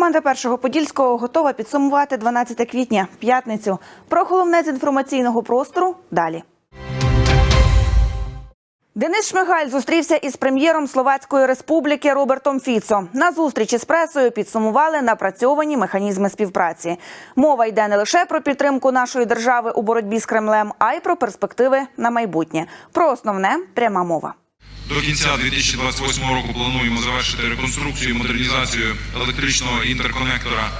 Команда першого подільського готова підсумувати 12 квітня, п'ятницю. Про головне з інформаційного простору далі. Денис Шмигаль зустрівся із прем'єром Словацької республіки Робертом Фіцо. На зустрічі з пресою підсумували напрацьовані механізми співпраці. Мова йде не лише про підтримку нашої держави у боротьбі з Кремлем, а й про перспективи на майбутнє. Про основне пряма мова. До кінця 2028 року плануємо завершити реконструкцію і модернізацію електричного інтерконектора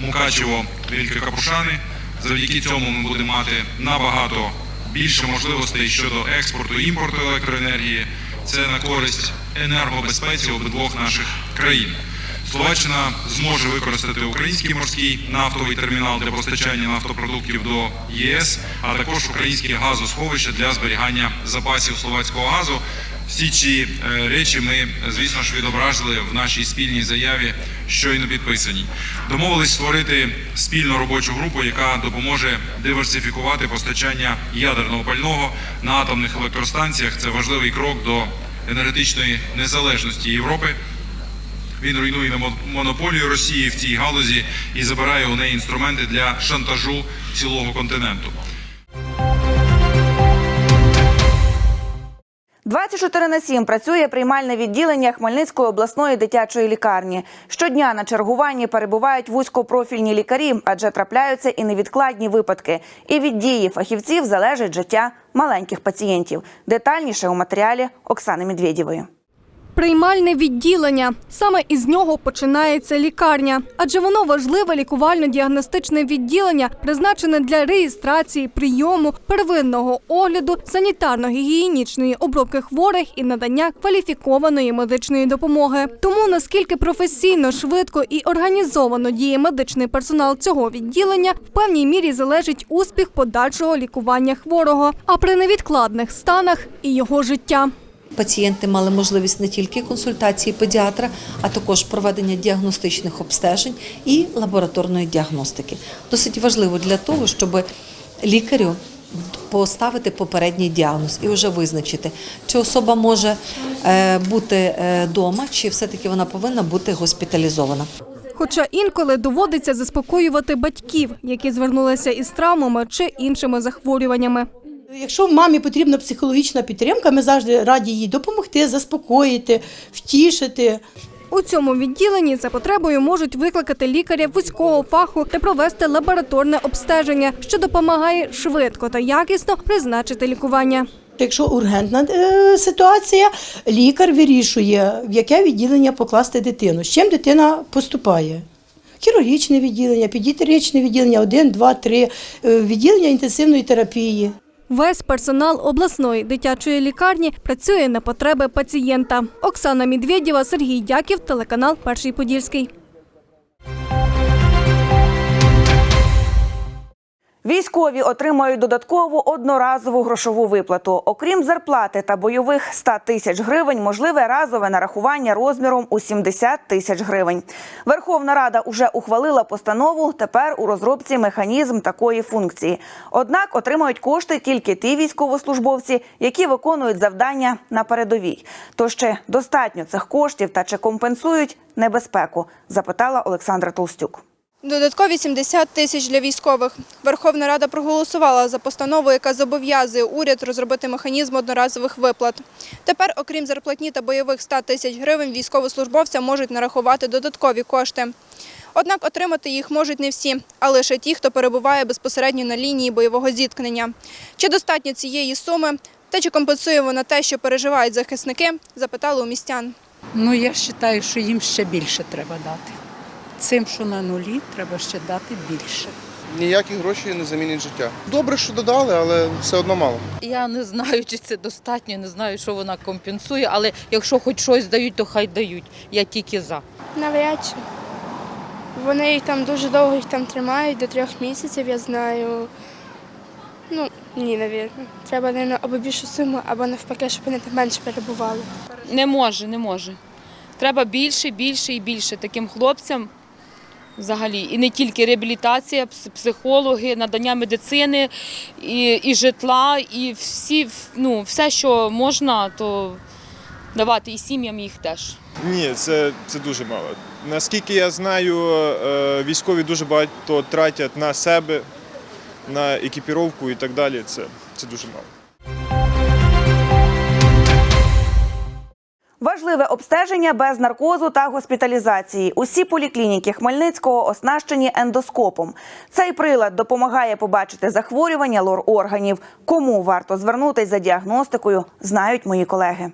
Мукачево Вільки Капушани. Завдяки цьому ми будемо мати набагато більше можливостей щодо експорту і імпорту електроенергії. Це на користь енергобезпеці обидвох наших країн. Словаччина зможе використати український морський нафтовий термінал для постачання нафтопродуктів до ЄС, а також українські газосховища для зберігання запасів словацького газу. Всі ці е, речі ми, звісно ж, відобразили в нашій спільній заяві, щойно підписаній. Домовились створити спільну робочу групу, яка допоможе диверсифікувати постачання ядерного пального на атомних електростанціях. Це важливий крок до енергетичної незалежності Європи. Він руйнує мо- монополію Росії в цій галузі і забирає у неї інструменти для шантажу цілого континенту. 24 на 7 працює приймальне відділення Хмельницької обласної дитячої лікарні. Щодня на чергуванні перебувають вузькопрофільні лікарі, адже трапляються і невідкладні випадки. І від дії фахівців залежить життя маленьких пацієнтів. Детальніше у матеріалі Оксани Медведєвої. Приймальне відділення саме із нього починається лікарня, адже воно важливе лікувально-діагностичне відділення, призначене для реєстрації, прийому, первинного огляду, санітарно-гігієнічної обробки хворих і надання кваліфікованої медичної допомоги. Тому наскільки професійно, швидко і організовано діє медичний персонал цього відділення, в певній мірі залежить успіх подальшого лікування хворого, а при невідкладних станах і його життя. Пацієнти мали можливість не тільки консультації педіатра, а також проведення діагностичних обстежень і лабораторної діагностики. Досить важливо для того, щоб лікарю поставити попередній діагноз і вже визначити, чи особа може е, бути вдома, чи все-таки вона повинна бути госпіталізована. Хоча інколи доводиться заспокоювати батьків, які звернулися із травмами чи іншими захворюваннями. Якщо мамі потрібна психологічна підтримка, ми завжди раді їй допомогти, заспокоїти, втішити. У цьому відділенні за потребою можуть викликати лікаря вузького фаху та провести лабораторне обстеження, що допомагає швидко та якісно призначити лікування. Якщо ургентна е, ситуація, лікар вирішує, в яке відділення покласти дитину, з чим дитина поступає. Хірургічне відділення, педіатричне відділення, один, два, три, е, відділення інтенсивної терапії. Весь персонал обласної дитячої лікарні працює на потреби пацієнта. Оксана Медведєва, Сергій Дяків, телеканал Перший Подільський. Військові отримають додаткову одноразову грошову виплату. Окрім зарплати та бойових 100 тисяч гривень, можливе разове нарахування розміром у 70 тисяч гривень. Верховна Рада уже ухвалила постанову. Тепер у розробці механізм такої функції. Однак отримають кошти тільки ті військовослужбовці, які виконують завдання на передовій. То ще достатньо цих коштів та чи компенсують небезпеку? Запитала Олександра Толстюк. Додаткові 70 тисяч для військових. Верховна Рада проголосувала за постанову, яка зобов'язує уряд розробити механізм одноразових виплат. Тепер, окрім зарплатні та бойових 100 тисяч гривень, військовослужбовцям можуть нарахувати додаткові кошти. Однак отримати їх можуть не всі, а лише ті, хто перебуває безпосередньо на лінії бойового зіткнення. Чи достатньо цієї суми та чи компенсує вона те, що переживають захисники, запитали у містян. Ну, я вважаю, що їм ще більше треба дати. Цим, що на нулі, треба ще дати більше. Ніякі гроші не замінять життя. Добре, що додали, але все одно мало. Я не знаю, чи це достатньо, не знаю, що вона компенсує, але якщо хоч щось дають, то хай дають. Я тільки за. Навряд чи. Вони їх там дуже довго їх там тримають, до трьох місяців, я знаю. Ну, ні, навірно. Треба не або більшу суму, або навпаки, щоб вони там менше перебували. Не може, не може. Треба більше, більше і більше таким хлопцям взагалі. І не тільки реабілітація, психологи, надання медицини, і, і житла, і всі, ну, все, що можна, то давати і сім'ям їх теж. Ні, це, це дуже мало. Наскільки я знаю, е, військові дуже багато тратять на себе, на екіпіровку і так далі. Це, це дуже мало. Важливе обстеження без наркозу та госпіталізації. Усі поліклініки Хмельницького оснащені ендоскопом. Цей прилад допомагає побачити захворювання лор-органів. Кому варто звернутись за діагностикою, знають мої колеги.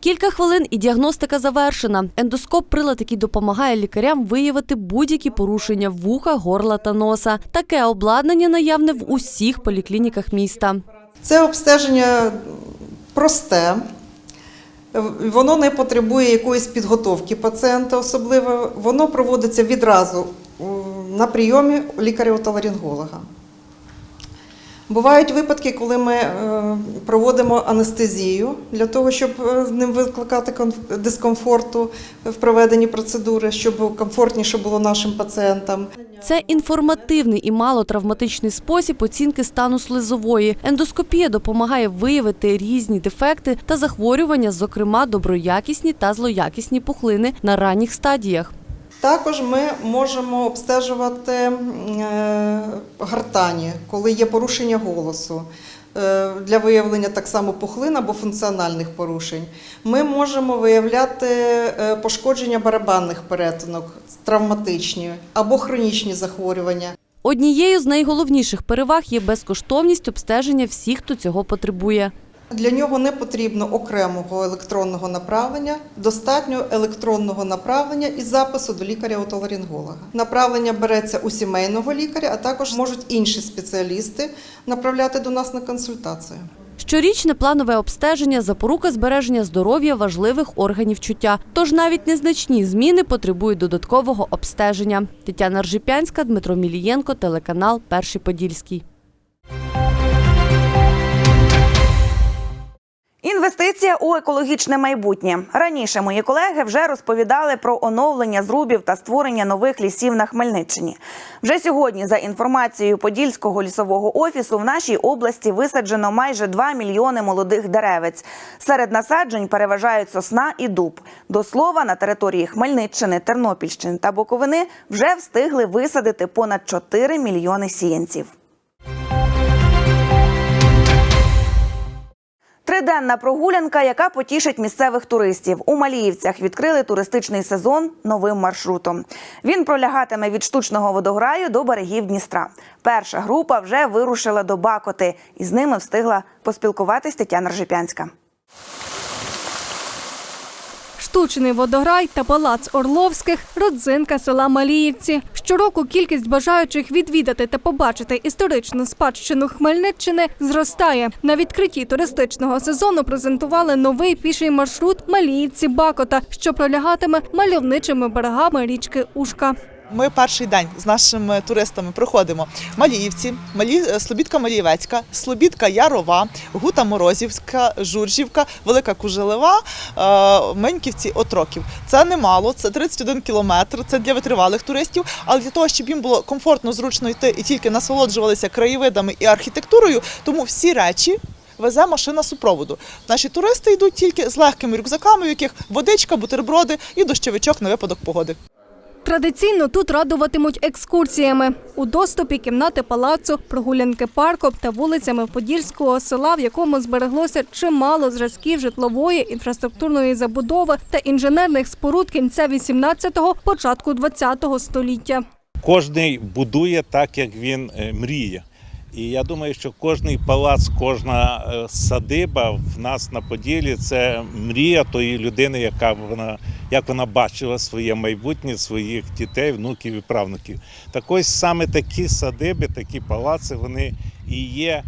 Кілька хвилин і діагностика завершена. Ендоскоп прилад, який допомагає лікарям виявити будь-які порушення вуха, горла та носа. Таке обладнання наявне в усіх поліклініках міста. Це обстеження просте, воно не потребує якоїсь підготовки пацієнта особливо. Воно проводиться відразу на прийомі лікаря-отоларинголога. Бувають випадки, коли ми е, проводимо анестезію для того, щоб не викликати дискомфорту в проведенні процедури, щоб комфортніше було нашим пацієнтам. Це інформативний і малотравматичний спосіб оцінки стану слизової. Ендоскопія допомагає виявити різні дефекти та захворювання, зокрема доброякісні та злоякісні пухлини на ранніх стадіях. Також ми можемо обстежувати е, гортані, коли є порушення голосу. е, Для виявлення так само пухлин або функціональних порушень. Ми можемо виявляти е, пошкодження барабанних перетинок, травматичні або хронічні захворювання. Однією з найголовніших переваг є безкоштовність обстеження всіх, хто цього потребує. Для нього не потрібно окремого електронного направлення, достатньо електронного направлення і запису до лікаря-отоларинголога. Направлення береться у сімейного лікаря, а також можуть інші спеціалісти направляти до нас на консультацію. Щорічне планове обстеження запорука збереження здоров'я важливих органів чуття. Тож навіть незначні зміни потребують додаткового обстеження. Тетяна Ржипянська, Дмитро Мілієнко, телеканал Перший Подільський. Інвестиція у екологічне майбутнє. Раніше мої колеги вже розповідали про оновлення зрубів та створення нових лісів на Хмельниччині. Вже сьогодні, за інформацією Подільського лісового офісу, в нашій області висаджено майже 2 мільйони молодих деревець. Серед насаджень переважають сосна і дуб. До слова, на території Хмельниччини, Тернопільщини та Буковини вже встигли висадити понад 4 мільйони сіянців. Триденна прогулянка, яка потішить місцевих туристів. У Маліївцях відкрили туристичний сезон новим маршрутом. Він пролягатиме від штучного водограю до берегів Дністра. Перша група вже вирушила до Бакоти, і з ними встигла поспілкуватись Тетяна Ржепянська. Штучний водограй та палац Орловських родзинка села Маліївці. Щороку кількість бажаючих відвідати та побачити історичну спадщину Хмельниччини зростає. На відкритті туристичного сезону презентували новий піший маршрут Маліївці Бакота, що пролягатиме мальовничими берегами річки Ушка. Ми перший день з нашими туристами проходимо Маліївці, Малі... Слобідка Малієвецька, Слобідка Ярова, Гута Морозівська, Журжівка, Велика Кужелева, е, Меньківці, Отроків. Це немало, це 31 кілометр, це для витривалих туристів, але для того, щоб їм було комфортно, зручно йти і тільки насолоджувалися краєвидами і архітектурою, тому всі речі. Везе машина супроводу. Наші туристи йдуть тільки з легкими рюкзаками, в яких водичка, бутерброди і дощовичок на випадок погоди. Традиційно тут радуватимуть екскурсіями. У доступі кімнати палацу, прогулянки парком та вулицями Подільського села, в якому збереглося чимало зразків житлової інфраструктурної забудови та інженерних споруд кінця 18-го, початку 20-го століття. Кожний будує так, як він е, мріє. І я думаю, що кожний палац, кожна е, садиба в нас на Поділі це мрія тої людини, яка вона як вона бачила своє майбутнє, своїх дітей, внуків і правнуків. Так ось саме такі садиби, такі палаци, вони і є.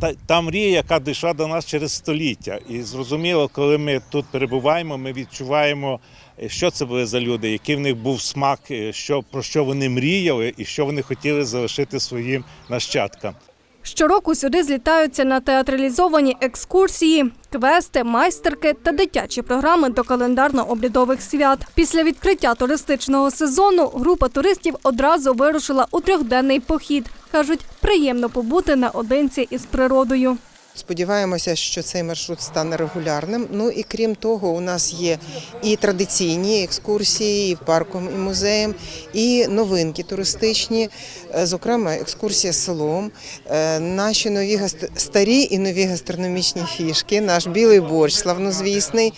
Та, та мрія, яка дійшла до нас через століття. І зрозуміло, коли ми тут перебуваємо, ми відчуваємо, е, що це були за люди, який в них був смак, е, що, про що вони мріяли і що вони хотіли залишити своїм нащадкам. Щороку сюди злітаються на театралізовані екскурсії, квести, майстерки та дитячі програми до календарно-обрядових свят. Після відкриття туристичного сезону група туристів одразу вирушила у трьохденний похід. Кажуть, приємно побути наодинці із природою. Сподіваємося, що цей маршрут стане регулярним. Ну і крім того, у нас є і традиційні екскурсії, і парком, і музеєм, і новинки туристичні, е, зокрема, екскурсія селом, е, наші нові старі і нові гастрономічні фішки, наш білий борщ славнозвісний.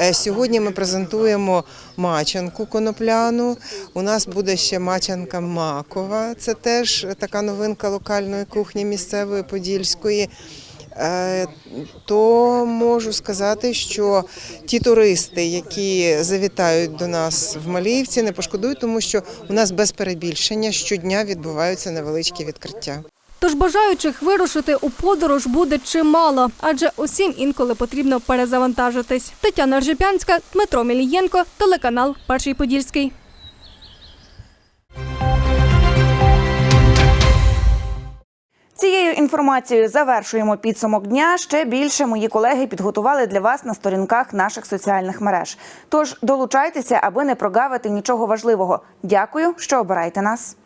Е, Сьогодні ми презентуємо мачанку конопляну. У нас буде ще мачанка макова. Це теж така новинка локальної кухні місцевої подільської. Е, То можу сказати, що ті туристи, які завітають до нас в Маліївці, не пошкодують, тому що у нас без перебільшення щодня відбуваються невеличкі відкриття. Тож бажаючих вирушити у подорож буде чимало, адже усім інколи потрібно перезавантажитись. Тетяна Ржепянська, Дмитро Мілієнко, телеканал Перший Подільський. Цією інформацією завершуємо підсумок дня. Ще більше мої колеги підготували для вас на сторінках наших соціальних мереж. Тож долучайтеся, аби не прогавити нічого важливого. Дякую, що обираєте нас.